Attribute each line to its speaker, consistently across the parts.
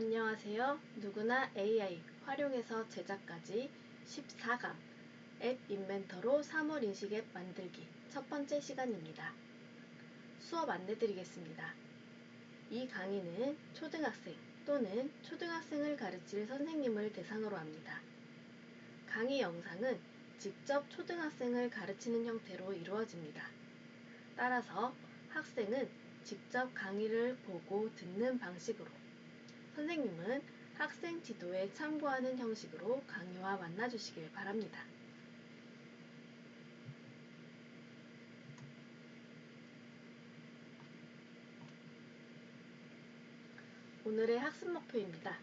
Speaker 1: 안녕하세요. 누구나 AI 활용해서 제작까지 14강 앱 인벤터로 사물 인식 앱 만들기 첫 번째 시간입니다. 수업 안내 드리겠습니다. 이 강의는 초등학생 또는 초등학생을 가르칠 선생님을 대상으로 합니다. 강의 영상은 직접 초등학생을 가르치는 형태로 이루어집니다. 따라서 학생은 직접 강의를 보고 듣는 방식으로 선생님은 학생 지도에 참고하는 형식으로 강의와 만나 주시길 바랍니다. 오늘의 학습 목표입니다.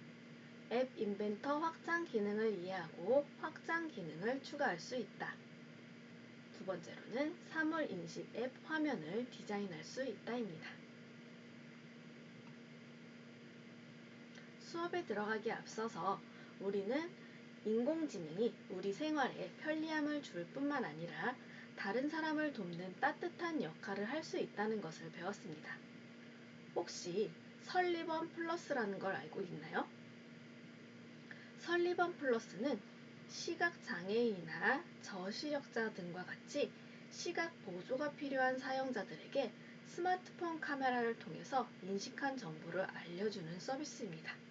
Speaker 1: 앱 인벤터 확장 기능을 이해하고 확장 기능을 추가할 수 있다. 두 번째로는 사물 인식 앱 화면을 디자인할 수 있다입니다. 수업에 들어가기 앞서서 우리는 인공지능이 우리 생활에 편리함을 줄 뿐만 아니라 다른 사람을 돕는 따뜻한 역할을 할 수 있다는 것을 배웠습니다. 혹시 설리번 플러스라는 걸 알고 있나요? 설리번 플러스는 시각장애인이나 저시력자 등과 같이 시각 보조가 필요한 사용자들에게 스마트폰 카메라를 통해서 인식한 정보를 알려주는 서비스입니다.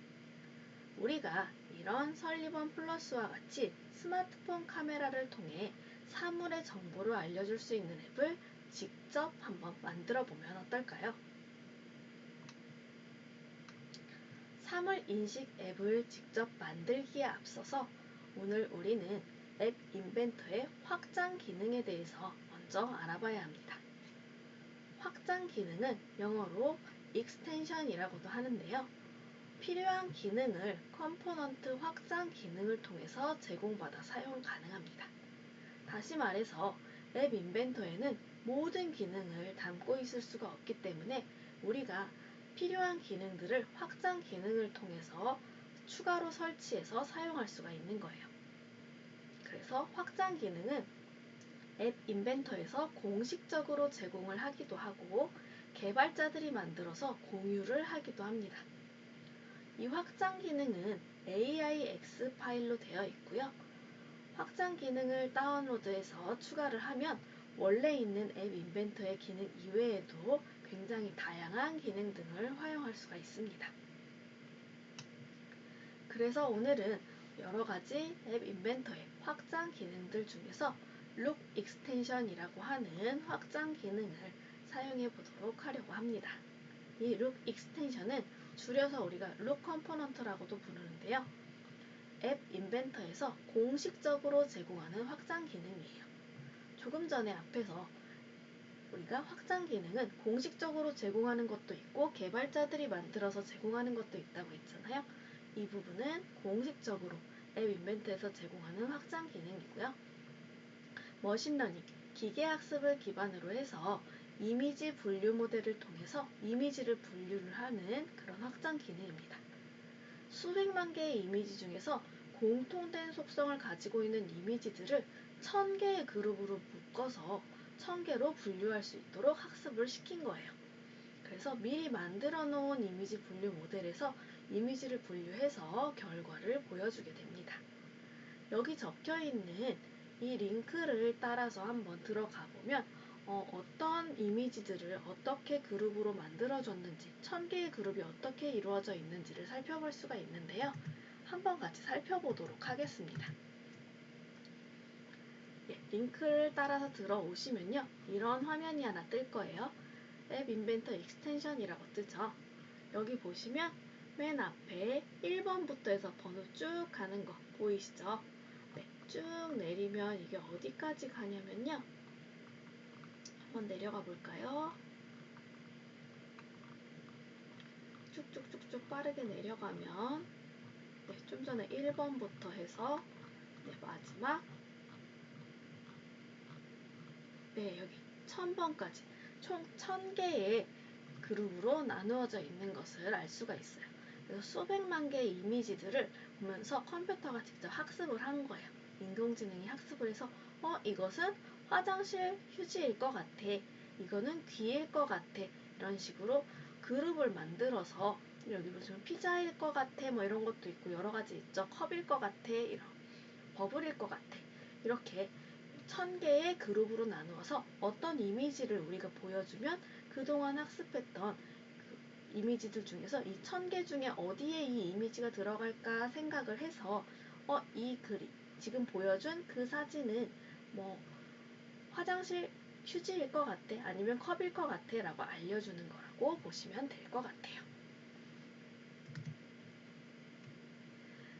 Speaker 1: 우리가 이런 설리번 플러스와 같이 스마트폰 카메라를 통해 사물의 정보를 알려줄 수 있는 앱을 직접 한번 만들어 보면 어떨까요? 사물 인식 앱을 직접 만들기에 앞서서 오늘 우리는 앱 인벤터의 확장 기능에 대해서 먼저 알아봐야 합니다. 확장 기능은 영어로 익스텐션이라고도 하는데요. 필요한 기능을 컴포넌트 확장 기능을 통해서 제공받아 사용 가능합니다. 다시 말해서 앱 인벤터에는 모든 기능을 담고 있을 수가 없기 때문에 우리가 필요한 기능들을 확장 기능을 통해서 추가로 설치해서 사용할 수가 있는 거예요. 그래서 확장 기능은 앱 인벤터에서 공식적으로 제공을 하기도 하고 개발자들이 만들어서 공유를 하기도 합니다. 이 확장 기능은 AIX 파일로 되어 있고요. 확장 기능을 다운로드해서 추가를 하면 원래 있는 앱 인벤터의 기능 이외에도 굉장히 다양한 기능 등을 활용할 수가 있습니다. 그래서 오늘은 여러 가지 앱 인벤터의 확장 기능들 중에서 룩 익스텐션이라고 하는 확장 기능을 사용해 보도록 하려고 합니다. 이 룩 익스텐션은 줄여서 우리가 룩 컴포넌트라고도 부르는데요. 앱 인벤터에서 공식적으로 제공하는 확장 기능이에요. 조금 전에 앞에서 우리가 확장 기능은 공식적으로 제공하는 것도 있고 개발자들이 만들어서 제공하는 것도 있다고 했잖아요. 이 부분은 공식적으로 앱 인벤트에서 제공하는 확장 기능이고요. 머신러닝, 기계학습을 기반으로 해서 이미지 분류 모델을 통해서 이미지를 분류를 하는 그런 확장 기능입니다. 수백만 개의 이미지 중에서 공통된 속성을 가지고 있는 이미지들을 천 개의 그룹으로 묶어서 천 개로 분류할 수 있도록 학습을 시킨 거예요. 그래서 미리 만들어 놓은 이미지 분류 모델에서 이미지를 분류해서 결과를 보여주게 됩니다. 여기 적혀 있는 이 링크를 따라서 한번 들어가 보면 어, 떤 이미지들을 어떻게 그룹으로 만들어줬는지, 천 개의 그룹이 어떻게 이루어져 있는지를 살펴볼 수가 있는데요. 한번 같이 살펴보도록 하겠습니다. 예, 링크를 따라서 들어오시면요. 이런 화면이 하나 뜰 거예요. 앱 인벤터 익스텐션이라고 뜨죠. 여기 보시면 맨 앞에 1번부터 해서 번호 쭉 가는 거 보이시죠? 네, 쭉 내리면 이게 어디까지 가냐면요. 한번 내려가 볼까요? 쭉쭉쭉쭉 빠르게 내려가면 네, 좀 전에 1번부터 해서 네, 마지막 네, 여기 1000번까지 총 1000개의 그룹으로 나누어져 있는 것을 알 수가 있어요. 그래서 수백만 개의 이미지들을 보면서 컴퓨터가 직접 학습을 한 거예요. 인공지능이 학습을 해서 어 이것은 화장실 휴지일 것 같아. 이거는 귀일 것 같아. 이런 식으로 그룹을 만들어서 여기 무슨 피자일 것 같아 뭐 이런 것도 있고 여러 가지 있죠. 컵일 것 같아 이런 버블일 것 같아 이렇게 천 개의 그룹으로 나누어서 어떤 이미지를 우리가 보여주면 그동안 학습했던 그 이미지들 중에서 이 천 개 중에 어디에 이 이미지가 들어갈까 생각을 해서 어 이 그림 지금 보여준 그 사진은 뭐 화장실 휴지일 것 같아 아니면 컵일 것 같아 라고 알려주는 거라고 보시면 될 것 같아요.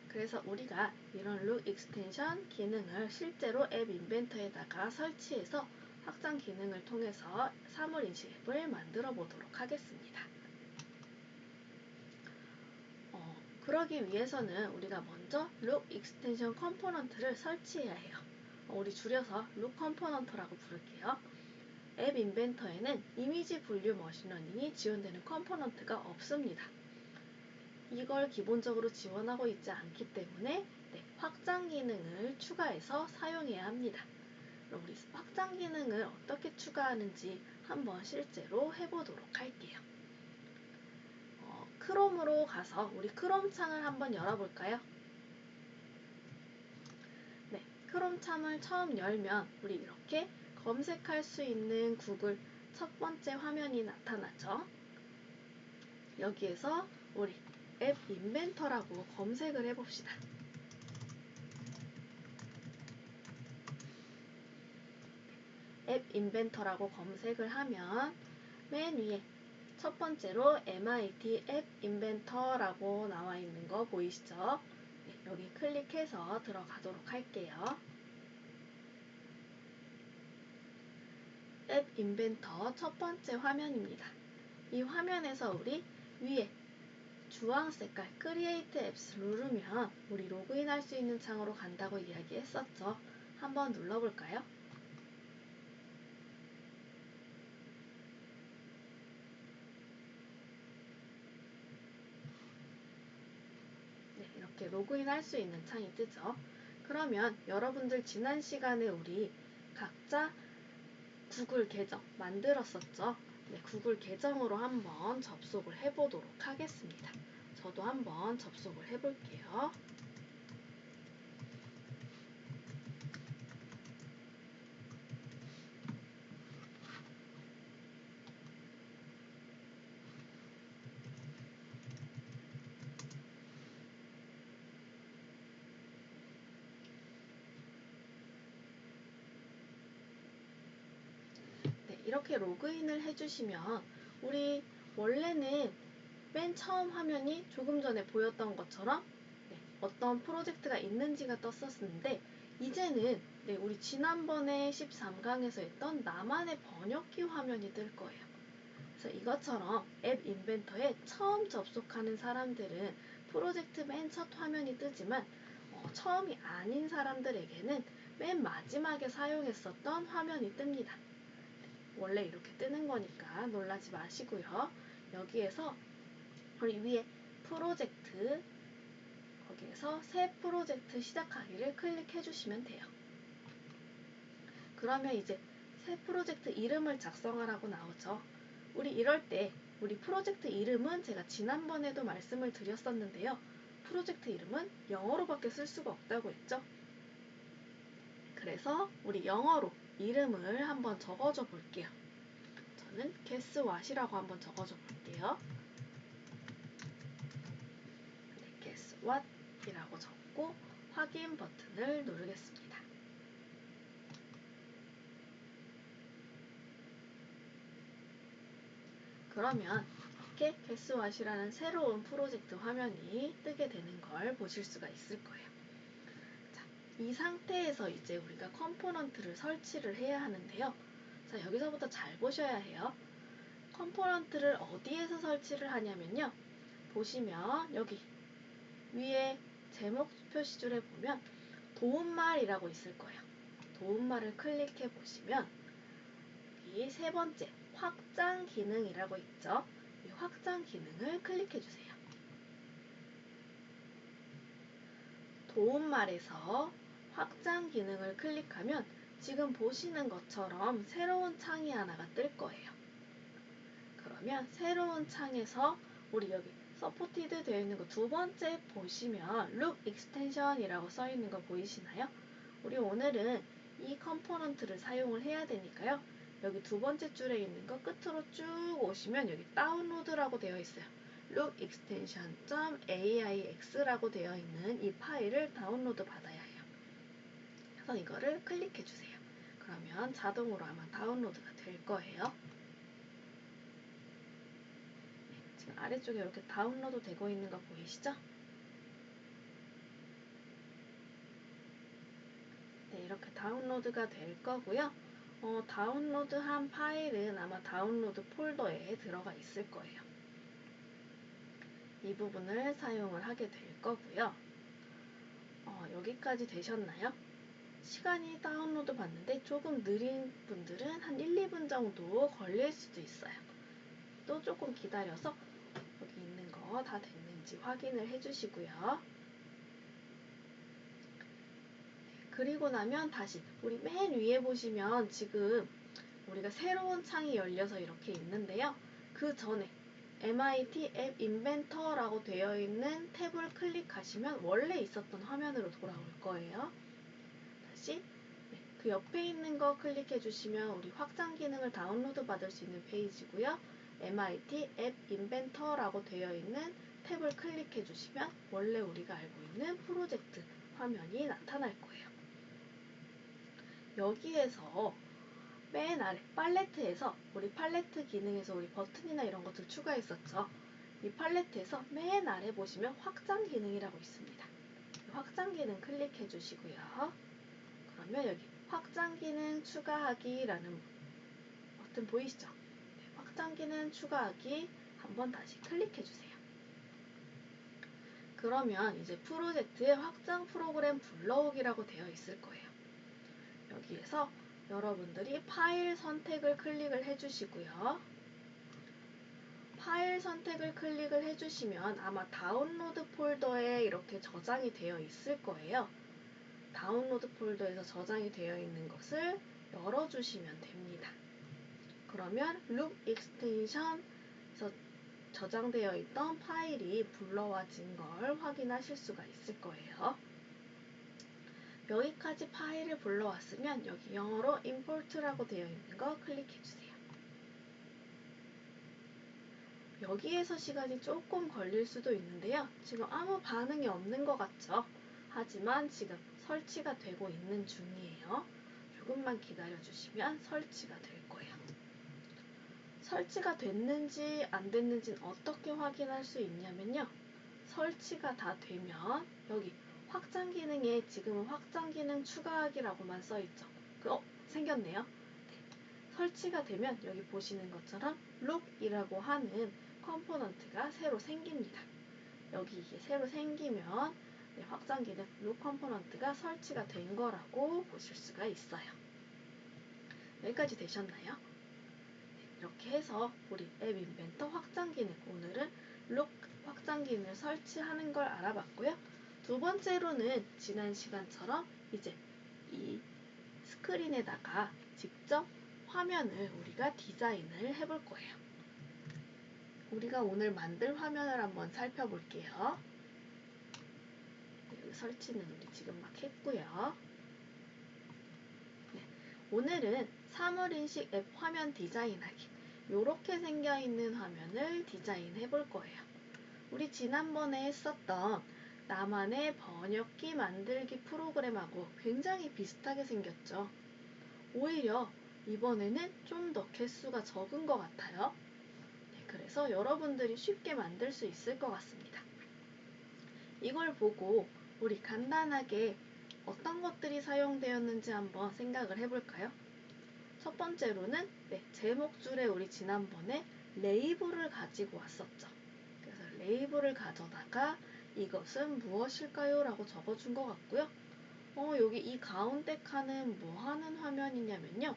Speaker 1: 그래서 우리가 이런 룩 익스텐션 기능을 실제로 앱 인벤터에다가 설치해서 확장 기능을 통해서 사물 인식 앱을 만들어 보도록 하겠습니다. 어, 그러기 위해서는 우리가 먼저 룩 익스텐션 컴포넌트를 설치해야 해요. 어, 우리 줄여서 룩 컴포넌트라고 부를게요. 앱 인벤터에는 이미지 분류 머신러닝이 지원되는 컴포넌트가 없습니다. 이걸 기본적으로 지원하고 있지 않기 때문에 네, 확장 기능을 추가해서 사용해야 합니다. 그럼 우리 확장 기능을 어떻게 추가하는지 한번 실제로 해보도록 할게요. 어, 크롬으로 가서 우리 크롬 창을 한번 열어볼까요? 네, 크롬 창을 처음 열면 우리 이렇게 검색할 수 있는 구글 첫 번째 화면이 나타나죠. 여기에서 우리 앱 인벤터라고 검색을 해봅시다. 앱 인벤터라고 검색을 하면 맨 위에 첫 번째로 MIT 앱 인벤터라고 나와 있는 거 보이시죠? 네, 여기 클릭해서 들어가도록 할게요. 앱 인벤터 첫 번째 화면입니다. 이 화면에서 우리 위에 주황 색깔 크리에이트 앱스 누르면 우리 로그인 할 수 있는 창으로 간다고 이야기했었죠. 한번 눌러볼까요? 네, 이렇게 로그인 할 수 있는 창이 뜨죠. 그러면 여러분들 지난 시간에 우리 각자 구글 계정 만들었었죠. 네, 구글 계정으로 한번 접속을 해보도록 하겠습니다. 저도 한번 접속을 해볼게요. 네, 이렇게 로그인을 해주시면 우리 원래는 맨 처음 화면이 조금 전에 보였던 것처럼 네, 어떤 프로젝트가 있는지가 떴었는데 이제는 네, 우리 지난번에 13강에서 했던 나만의 번역기 화면이 뜰 거예요. 그래서 이것처럼 앱 인벤터에 처음 접속하는 사람들은 프로젝트 맨 첫 화면이 뜨지만 어, 처음이 아닌 사람들에게는 맨 마지막에 사용했었던 화면이 뜹니다. 원래 이렇게 뜨는 거니까 놀라지 마시고요. 여기에서 우리 위에 프로젝트 거기에서 새 프로젝트 시작하기를 클릭해 주시면 돼요. 그러면 이제 새 프로젝트 이름을 작성하라고 나오죠. 우리 이럴 때 우리 프로젝트 이름은 제가 지난번에도 말씀을 드렸었는데요. 프로젝트 이름은 영어로밖에 쓸 수가 없다고 했죠. 그래서 우리 영어로 이름을 한번 적어줘 볼게요. 저는 guess what이라고 한번 적어줘 볼게요. 네, guess what이라고 적고 확인 버튼을 누르겠습니다. 그러면 이렇게 what이라는 새로운 프로젝트 화면이 뜨게 되는 걸 보실 수가 있을 거예요. 이 상태에서 이제 우리가 컴포넌트를 설치를 해야 하는데요. 자, 여기서부터 잘 보셔야 해요. 컴포넌트를 어디에서 설치를 하냐면요. 보시면 여기 위에 제목 표시줄에 보면 도움말이라고 있을 거예요. 도움말을 클릭해 보시면 이 세 번째 확장 기능이라고 있죠. 이 확장 기능을 클릭해 주세요. 도움말에서 확장 기능을 클릭하면 지금 보시는 것처럼 새로운 창이 하나가 뜰 거예요. 그러면 새로운 창에서 우리 여기 서포티드 되어 있는 거 두 번째 보시면 loop extension이라고 써 있는 거 보이시나요? 우리 오늘은 이 컴포넌트를 사용을 해야 되니까요. 여기 두 번째 줄에 있는 거 끝으로 쭉 오시면 여기 다운로드라고 되어 있어요. loop extension.aix라고 되어 있는 이 파일을 다운로드 받아야 해요. 그래서 이거를 클릭해 주세요. 그러면 자동으로 아마 다운로드가 될 거예요. 네, 지금 아래쪽에 이렇게 다운로드 되고 있는 거 보이시죠? 네, 이렇게 다운로드가 될 거고요. 어, 다운로드한 파일은 아마 다운로드 폴더에 들어가 있을 거예요. 이 부분을 사용을 하게 될 거고요. 어, 여기까지 되셨나요? 시간이 다운로드 받는데 조금 느린 분들은 한 1, 2분 정도 걸릴 수도 있어요. 또 조금 기다려서 여기 있는 거 다 됐는지 확인을 해주시고요. 그리고 나면 다시 우리 맨 위에 보시면 지금 우리가 새로운 창이 열려서 이렇게 있는데요. 그 전에 MIT 앱 인벤터라고 되어 있는 탭을 클릭하시면 원래 있었던 화면으로 돌아올 거예요. 다시 네, 그 옆에 있는 거 클릭해 주시면 우리 확장 기능을 다운로드 받을 수 있는 페이지고요. MIT 앱 인벤터라고 되어 있는 탭을 클릭해 주시면 원래 우리가 알고 있는 프로젝트 화면이 나타날 거예요. 여기에서 맨 아래 팔레트에서 우리 팔레트 기능에서 우리 버튼이나 이런 것들 추가했었죠. 이 팔레트에서 맨 아래 보시면 확장 기능이라고 있습니다. 확장 기능 클릭해 주시고요. 그러면 여기 확장 기능 추가하기라는 버튼 보이시죠? 네, 확장 기능 추가하기 한번 다시 클릭해 주세요. 그러면 이제 프로젝트에 확장 프로그램 불러오기라고 되어 있을 거예요. 여기에서 여러분들이 파일 선택을 클릭을 해주시고요. 파일 선택을 클릭을 해주시면 아마 다운로드 폴더에 이렇게 저장이 되어 있을 거예요. 다운로드 폴더에서 저장이 되어 있는 것을 열어주시면 됩니다. 그러면 loop extension에서 저장되어 있던 파일이 불러와진 걸 확인하실 수가 있을 거예요. 여기까지 파일을 불러왔으면 여기 영어로 import라고 되어 있는 거 클릭해 주세요. 여기에서 시간이 조금 걸릴 수도 있는데요. 지금 아무 반응이 없는 것 같죠? 하지만 지금 설치가 되고 있는 중이에요. 조금만 기다려 주시면 설치가 될 거예요. 설치가 됐는지 안 됐는지는 어떻게 확인할 수 있냐면요. 설치가 다 되면 여기 확장 기능에 지금은 확장 기능 추가하기라고만 써 있죠. 그, 어, 생겼네요. 네. 설치가 되면 여기 보시는 것처럼 룩이라고 하는 컴포넌트가 새로 생깁니다. 여기 이게 새로 생기면 네, 확장 기능 룩 컴포넌트가 설치가 된 거라고 보실 수가 있어요. 여기까지 되셨나요? 네, 이렇게 해서 우리 앱 인벤터 확장 기능 오늘은 룩 확장 기능을 설치하는 걸 알아봤고요. 두 번째로는 지난 시간처럼 이제 이 스크린에다가 직접 화면을 우리가 디자인을 해볼 거예요. 우리가 오늘 만들 화면을 한번 살펴볼게요. 설치는 우리 지금 막 했고요. 네, 오늘은 사물인식 앱 화면 디자인하기 이렇게 생겨있는 화면을 디자인해 볼 거예요. 우리 지난번에 했었던 나만의 번역기 만들기 프로그램하고 굉장히 비슷하게 생겼죠. 오히려 이번에는 좀 더 개수가 적은 것 같아요. 네, 그래서 여러분들이 쉽게 만들 수 있을 것 같습니다. 이걸 보고 우리 간단하게 어떤 것들이 사용되었는지 한번 생각을 해볼까요? 첫 번째로는 네, 제목줄에 우리 지난번에 레이블을 가지고 왔었죠. 그래서 레이블을 가져다가 이것은 무엇일까요? 라고 적어준 것 같고요. 어, 여기 이 가운데 칸은 뭐 하는 화면이냐면요.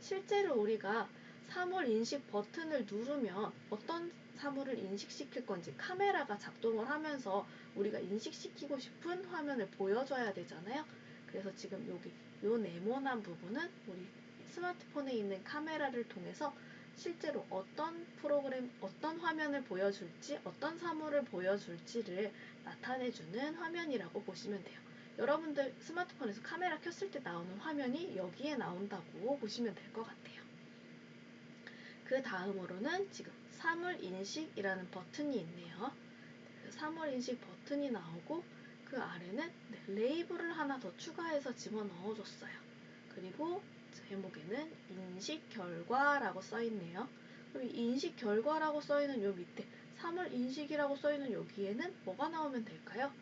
Speaker 1: 실제로 우리가 사물 인식 버튼을 누르면 어떤 사물을 인식시킬 건지 카메라가 작동을 하면서 우리가 인식시키고 싶은 화면을 보여줘야 되잖아요. 그래서 지금 여기 요 네모난 부분은 우리 스마트폰에 있는 카메라를 통해서 실제로 어떤 프로그램, 어떤 화면을 보여줄지, 어떤 사물을 보여줄지를 나타내주는 화면이라고 보시면 돼요. 여러분들 스마트폰에서 카메라 켰을 때 나오는 화면이 여기에 나온다고 보시면 될 것 같아요. 그 다음으로는 지금 사물 인식이라는 버튼이 있네요. 그 사물 인식 버튼이 나오고 그 아래는 네, 레이블을 하나 더 추가해서 집어넣어 줬어요. 그리고 제목에는 인식 결과라고 써 있네요. 그럼 인식 결과라고 써 있는 요 밑에 사물 인식이라고 써 있는 여기에는 뭐가 나오면 될까요?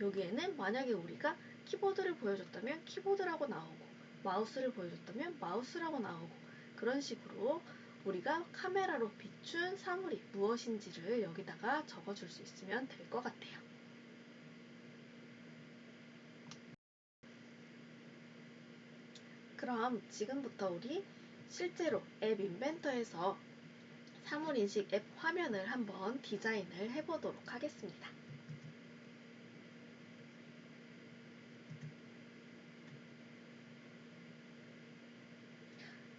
Speaker 1: 여기에는 만약에 우리가 키보드를 보여줬다면 키보드라고 나오고 마우스를 보여줬다면 마우스라고 나오고 그런 식으로 우리가 카메라로 비춘 사물이 무엇인지를 여기다가 적어줄 수 있으면 될 것 같아요. 그럼 지금부터 우리 실제로 앱 인벤터에서 사물 인식 앱 화면을 한번 디자인을 해보도록 하겠습니다.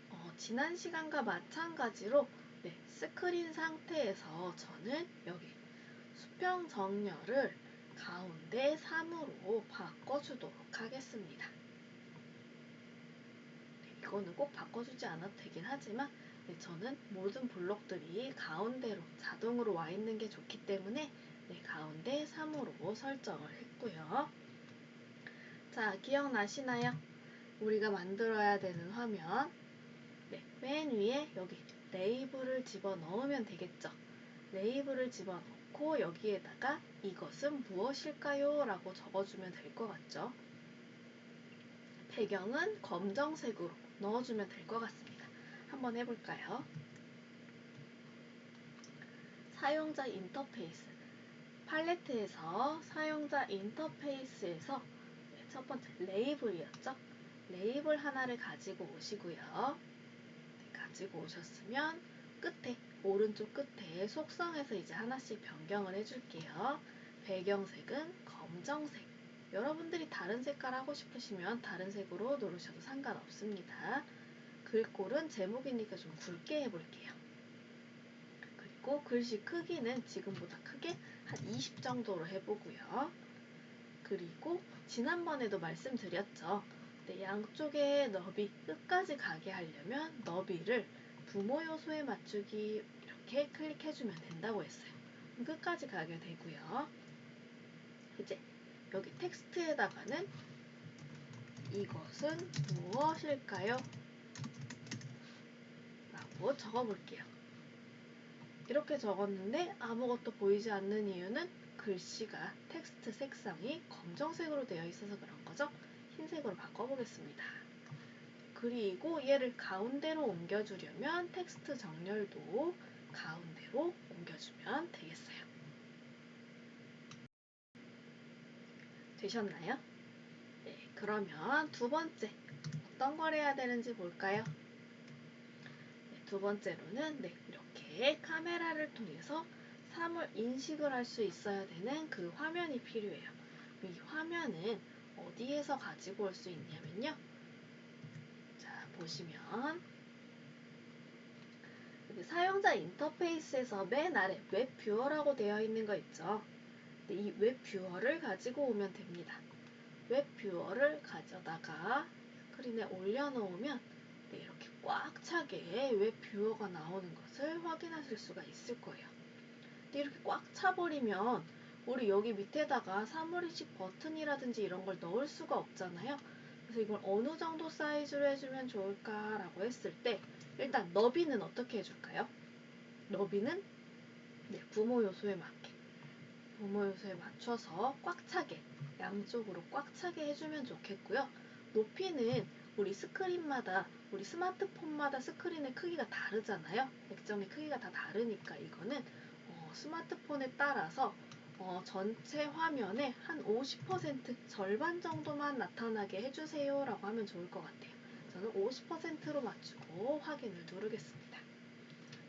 Speaker 1: 어, 지난 시간과 마찬가지로 네, 스크린 상태에서 저는 여기 수평 정렬을 가운데 3으로 바꿔주도록 하겠습니다. 네, 이거는 꼭 바꿔주지 않아도 되긴 하지만 네, 저는 모든 블록들이 가운데로 자동으로 와 있는 게 좋기 때문에 네, 가운데 3으로 설정을 했고요. 자, 기억나시나요? 우리가 만들어야 되는 화면 네, 맨 위에 여기 레이블을 집어넣으면 되겠죠. 레이블을 집어넣고 여기에다가 이것은 무엇일까요? 라고 적어주면 될 것 같죠. 배경은 검정색으로 넣어주면 될 것 같습니다. 한번 해볼까요? 사용자 인터페이스 팔레트에서 사용자 인터페이스에서 네, 첫 번째 레이블이었죠. 레이블 하나를 가지고 오시고요. 네, 가지고 오셨으면 끝에 오른쪽 끝에 속성에서 이제 하나씩 변경을 해줄게요. 배경색은 검정색. 여러분들이 다른 색깔 하고 싶으시면 다른 색으로 누르셔도 상관없습니다. 글꼴은 제목이니까 좀 굵게 해볼게요. 그리고 글씨 크기는 지금보다 크게 한 20 정도로 해보고요. 그리고 지난번에도 말씀드렸죠. 네, 양쪽의 너비 끝까지 가게 하려면 너비를 부모 요소에 맞추기 이렇게 클릭해주면 된다고 했어요. 끝까지 가게 되고요. 이제 여기 텍스트에다가는 이것은 무엇일까요? 라고 적어볼게요. 이렇게 적었는데 아무것도 보이지 않는 이유는 글씨가 텍스트 색상이 검정색으로 되어 있어서 그런 거죠. 흰색으로 바꿔보겠습니다. 그리고 얘를 가운데로 옮겨주려면 텍스트 정렬도 가운데로 옮겨주면 되겠어요. 되셨나요? 네, 그러면 두 번째 어떤 걸 해야 되는지 볼까요? 네, 두 번째로는 네, 이렇게 카메라를 통해서 사물 인식을 할 수 있어야 되는 그 화면이 필요해요. 이 화면은 어디에서 가지고 올 수 있냐면요. 자, 보시면 사용자 인터페이스에서 맨 아래 웹 뷰어라고 되어 있는 거 있죠. 이 웹 뷰어를 가지고 오면 됩니다. 웹 뷰어를 가져다가 스크린에 올려놓으면 네, 이렇게 꽉 차게 웹 뷰어가 나오는 것을 확인하실 수가 있을 거예요. 이렇게 꽉 차버리면 우리 여기 밑에다가 사물인식 버튼이라든지 이런 걸 넣을 수가 없잖아요. 그래서 이걸 어느 정도 사이즈로 해주면 좋을까라고 했을 때 일단 너비는 어떻게 해줄까요? 너비는 네, 부모 요소에 맞게 부모 요소에 맞춰서 꽉 차게 양쪽으로 꽉 차게 해주면 좋겠고요. 높이는 우리 스크린마다 우리 스마트폰마다 스크린의 크기가 다르잖아요. 액정의 크기가 다 다르니까 이거는 어, 스마트폰에 따라서 어, 전체 화면의 한50% 절반 정도만 나타나게 해주세요 라고 하면 좋을 것 같아요. 저는 50%로 맞추고 확인을 누르겠습니다.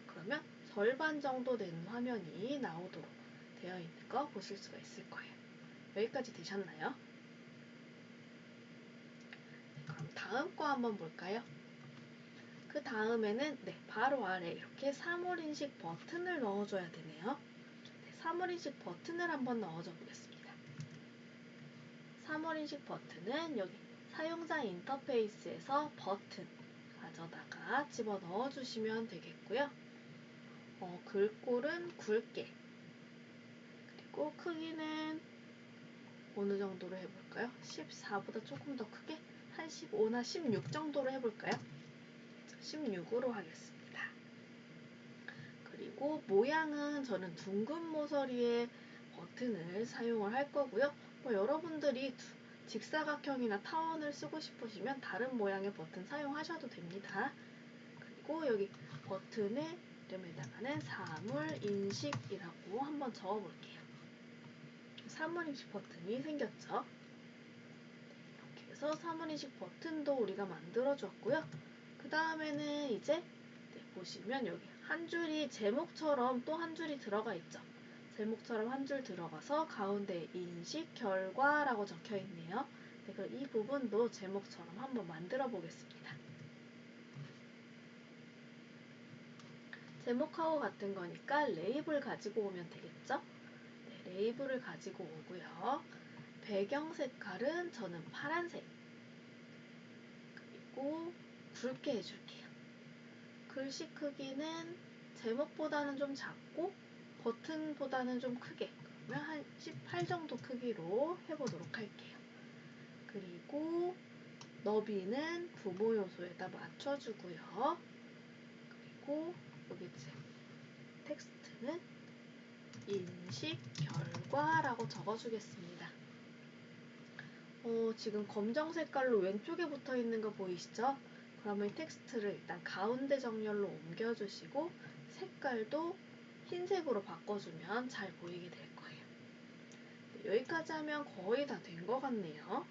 Speaker 1: 그러면 절반 정도 된 화면이 나오도록 되어 있는 거 보실 수가 있을 거예요. 여기까지 되셨나요? 네, 그럼 다음 거 한번 볼까요? 그그 다음에는 네, 바로 아래 이렇게 사물 인식 버튼을 넣어줘야 되네요. 네, 사물 인식 버튼을 한번 넣어줘 보겠습니다. 사물 인식 버튼은 여기 사용자 인터페이스에서 버튼 가져다가 집어 넣어 주시면 되겠고요. 어, 글꼴은 굵게 그리고 크기는 어느 정도로 해볼까요? 14보다 조금 더 크게 한 15나 16 정도로 해볼까요? 16으로 하겠습니다. 그리고 모양은 저는 둥근 모서리의 버튼을 사용을 할 거고요. 뭐 여러분들이 직사각형이나 타원을 쓰고 싶으시면 다른 모양의 버튼 사용하셔도 됩니다. 그리고 여기 버튼의 이름에다가는 사물인식이라고 한번 적어볼게요. 사물인식 버튼이 생겼죠. 이렇게 해서 사물인식 버튼도 우리가 만들어줬고요. 그 다음에는 이제 네, 보시면 여기 한 줄이 제목처럼 또 한 줄이 들어가 있죠. 제목처럼 한 줄 들어가서 가운데 인식 결과라고 적혀 있네요. 네, 그럼 이 부분도 제목처럼 한번 만들어 보겠습니다. 제목하고 같은 거니까 레이블 가지고 오면 되겠죠? 네, 레이블을 가지고 오고요. 배경 색깔은 저는 파란색. 그리고 굵게 해줄게요. 글씨 크기는 제목보다는 좀 작고 버튼보다는 좀 크게 그러면 한 18 정도 크기로 해보도록 할게요. 그리고 너비는 부모 요소에다 맞춰주고요. 그리고 여기 텍스트는 인식 결과라고 적어주겠습니다. 어, 지금 검정 색깔로 왼쪽에 붙어 있는 거 보이시죠? 그러면 텍스트를 일단 가운데 정렬로 옮겨주시고 색깔도 흰색으로 바꿔주면 잘 보이게 될 거예요. 네, 여기까지 하면 거의 다 된 것 같네요.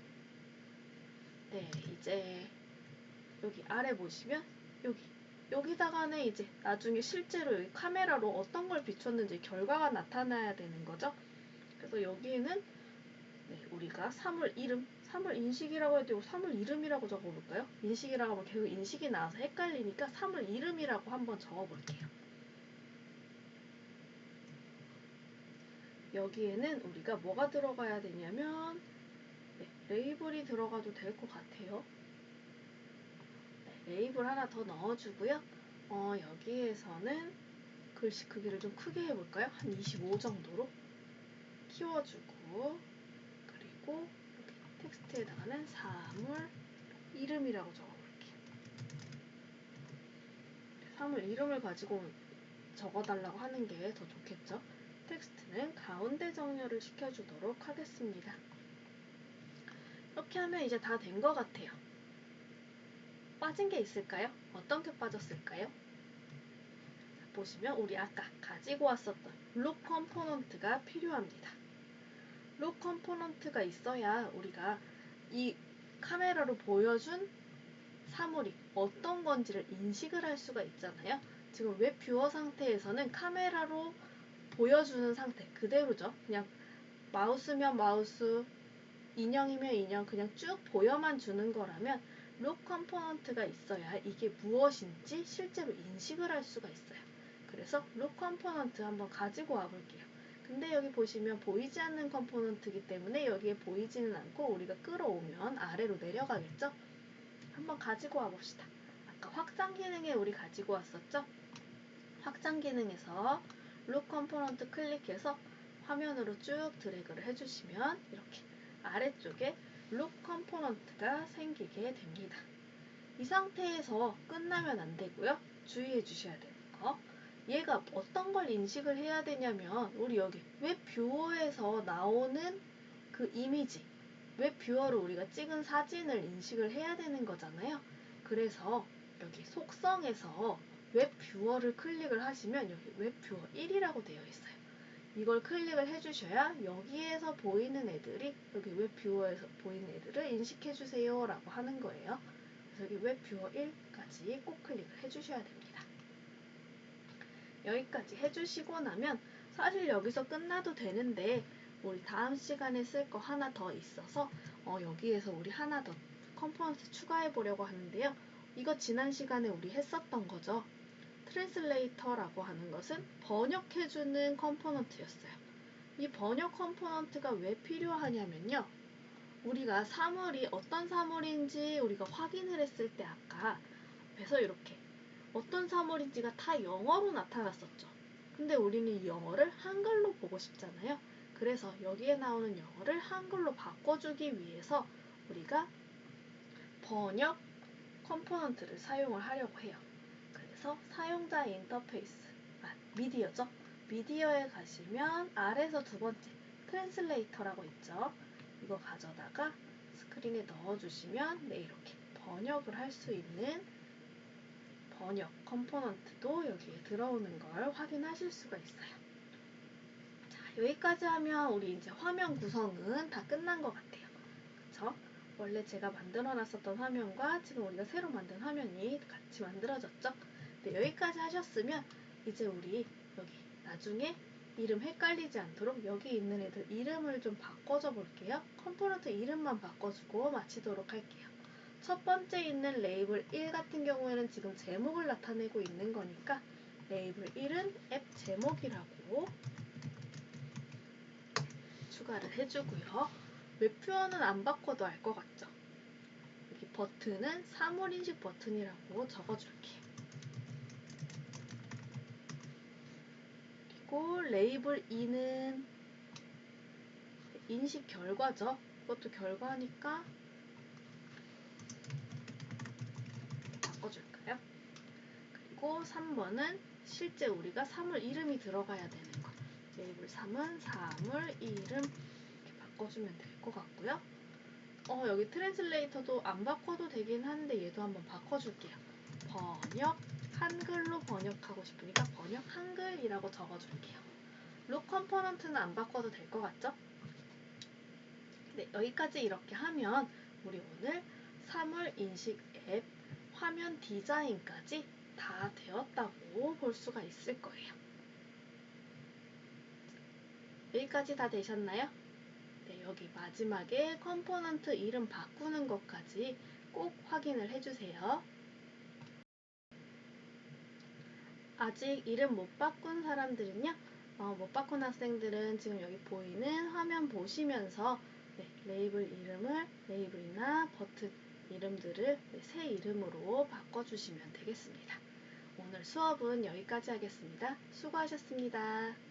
Speaker 1: 네, 이제 여기 아래 보시면 여기 여기다가는 이제 나중에 실제로 여기 카메라로 어떤 걸 비췄는지 결과가 나타나야 되는 거죠. 그래서 여기에는 네, 우리가 사물 이름 사물 인식이라고 해도 사물 이름이라고 적어볼까요? 인식이라고 하면 계속 인식이 나와서 헷갈리니까 사물 이름이라고 한번 적어볼게요. 여기에는 우리가 뭐가 들어가야 되냐면 네, 레이블이 들어가도 될 것 같아요. 네, 레이블 하나 더 넣어주고요. 어, 여기에서는 글씨 크기를 좀 크게 해볼까요? 한 25 정도로 키워주고 그리고 텍스트에다가는 사물 이름이라고 적어볼게요. 사물 이름을 가지고 적어달라고 하는 게 더 좋겠죠? 텍스트는 가운데 정렬을 시켜주도록 하겠습니다. 이렇게 하면 이제 다 된 것 같아요. 빠진 게 있을까요? 어떤 게 빠졌을까요? 보시면 우리 아까 가지고 왔었던 룩 컴포넌트가 필요합니다. 룩 컴포넌트가 있어야 우리가 이 카메라로 보여준 사물이 어떤 건지를 인식을 할 수가 있잖아요. 지금 웹 뷰어 상태에서는 카메라로 보여주는 상태 그대로죠. 그냥 마우스면 마우스, 인형이면 인형 그냥 쭉 보여만 주는 거라면 룩 컴포넌트가 있어야 이게 무엇인지 실제로 인식을 할 수가 있어요. 그래서 룩 컴포넌트 한번 가지고 와 볼게요. 근데 여기 보시면 보이지 않는 컴포넌트이기 때문에 여기에 보이지는 않고 우리가 끌어오면 아래로 내려가겠죠? 한번 가지고 와 봅시다. 아까 확장 기능에 우리 가지고 왔었죠? 확장 기능에서 룩 컴포넌트 클릭해서 화면으로 쭉 드래그를 해주시면 이렇게 아래쪽에 룩 컴포넌트가 생기게 됩니다. 이 상태에서 끝나면 안 되고요. 주의해 주셔야 되는 거. 얘가 어떤 걸 인식을 해야 되냐면 우리 여기 웹 뷰어에서 나오는 그 이미지 웹 뷰어로 우리가 찍은 사진을 인식을 해야 되는 거잖아요. 그래서 여기 속성에서 웹 뷰어를 클릭을 하시면 여기 웹 뷰어 1이라고 되어 있어요. 이걸 클릭을 해주셔야 여기에서 보이는 애들이 여기 웹 뷰어에서 보이는 애들을 인식해 주세요 라고 하는 거예요. 그래서 여기 웹 뷰어 1까지 꼭 클릭을 해주셔야 됩니다. 여기까지 해주시고 나면 사실 여기서 끝나도 되는데 우리 다음 시간에 쓸 거 하나 더 있어서 어, 여기에서 우리 하나 더 컴포넌트 추가해 보려고 하는데요. 이거 지난 시간에 우리 했었던 거죠. 트랜슬레이터라고 하는 것은 번역해주는 컴포넌트였어요. 이 번역 컴포넌트가 왜 필요하냐면요. 우리가 사물이 어떤 사물인지 우리가 확인을 했을 때 아까 앞에서 이렇게 어떤 사물인지가 다 영어로 나타났었죠. 근데 우리는 이 영어를 한글로 보고 싶잖아요. 그래서 여기에 나오는 영어를 한글로 바꿔주기 위해서 우리가 번역 컴포넌트를 사용을 하려고 해요. 그래서 사용자 인터페이스, 아, 미디어죠. 미디어에 가시면 아래에서 두 번째 트랜슬레이터라고 있죠. 이거 가져다가 스크린에 넣어주시면 네 이렇게 번역을 할 수 있는 번역 컴포넌트도 여기에 들어오는 걸 확인하실 수가 있어요. 자, 여기까지 하면 우리 이제 화면 구성은 다 끝난 것 같아요. 그쵸? 원래 제가 만들어 놨었던 화면과 지금 우리가 새로 만든 화면이 같이 만들어졌죠? 네, 여기까지 하셨으면 이제 우리 여기 나중에 이름 헷갈리지 않도록 여기 있는 애들 이름을 좀 바꿔줘 볼게요. 컴포넌트 이름만 바꿔주고 마치도록 할게요. 첫 번째 있는 레이블 1 같은 경우에는 지금 제목을 나타내고 있는 거니까 레이블 1은 앱 제목이라고 추가를 해주고요. 웹 표현은 안 바꿔도 알 것 같죠? 여기 버튼은 사물인식 버튼이라고 적어줄게요. 그리고 레이블 2는 인식 결과죠. 이것도 결과니까 바꿔줄까요? 그리고 3번은 실제 우리가 사물 이름이 들어가야 되는 거. 레이블 3은 사물 이름 이렇게 바꿔주면 될 것 같고요. 어, 여기 트랜슬레이터도 안 바꿔도 되긴 하는데 얘도 한번 바꿔줄게요. 번역 한글로 번역하고 싶으니까 번역 한글이라고 적어줄게요. 룩 컴포넌트는 안 바꿔도 될 것 같죠? 네, 여기까지 이렇게 하면 우리 오늘 사물 인식 앱 화면 디자인까지 다 되었다고 볼 수가 있을 거예요. 여기까지 다 되셨나요? 네, 여기 마지막에 컴포넌트 이름 바꾸는 것까지 꼭 확인을 해주세요. 아직 이름 못 바꾼 사람들은요, 어, 못 바꾼 학생들은 지금 여기 보이는 화면 보시면서 네, 레이블 이름을 레이블이나 버튼 이름들을 네, 새 이름으로 바꿔주시면 되겠습니다. 오늘 수업은 여기까지 하겠습니다. 수고하셨습니다.